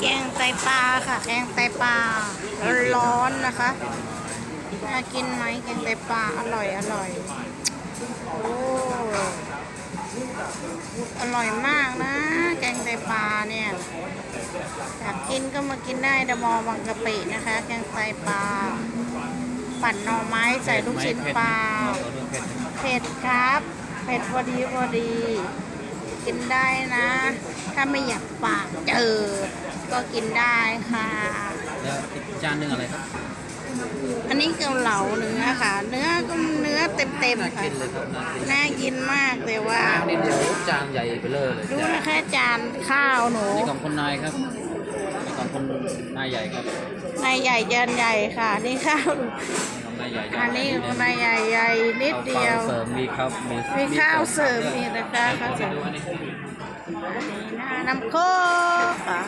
แกงไตปลาค่ะ แกงไตปลาร้อนๆนะคะน่ากินไหมแกงไตปลาอร่อยอร่อยโอ้อร่อยมากนะ แกงไตปลาเนี่ยอยากกินก็มากินได้ดมอบางกะปินะคะ แกงไตปลาปั่นหน่อไม้ใส่ลูกชิ้นปลาเผ็ดครับเผ็ดพอดีพอดี กินได้นะ ถ้าไม่อยากปากเจอ ก็กินได้ค่ะ แล้วอีกจานหนึ่งอะไรครับอันนี้เกาเหลาเนื้อค่ะ เนื้อก็เนื้อเต็มน่าๆค่ะ กินเลยครับน่ากินน่ากินมากเลยว่านี่เดี๋ยวจานใหญ่ไปเลยเลยดูนะคะจานข้าวหนูนี่ของคนนายครับนี่ของคนนายใหญ่ครับนายใหญ่จานใหญ่ค่ะ นี่ข้าวนี่ของนายใหญ่อันนี้ของนายใหญ่ใหญ่นิดเดียวข้าเสริมมีครับมีมีข้าวเสริมนี่นะคะข้าข้าววเสเสริริมมอันนี้ น้ำโคกค่ะ